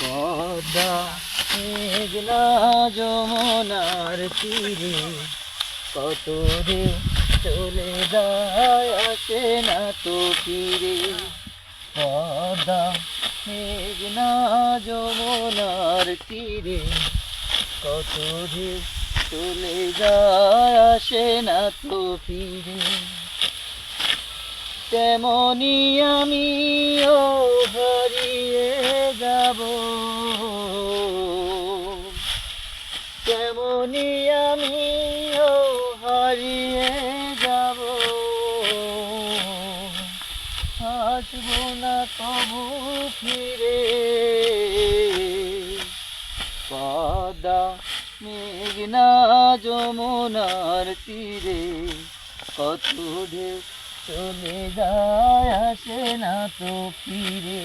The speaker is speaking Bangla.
পদা মেঘনা যমুনার তীরে, কত রে চলে যায় আসে না তো ফিরে। পদা মেঘনা যমুনার তীরে, কত রে চলে যায় আসে না তো ফিরে। তেমনি আমিও যাব। তেমনি আমিও হারিয়ে যাব। আসব না তবু ফিরে। পদা মেঘনা যমুনার তীরে, কত ঢেউ চলে যায়, আসে না তো ফিরে।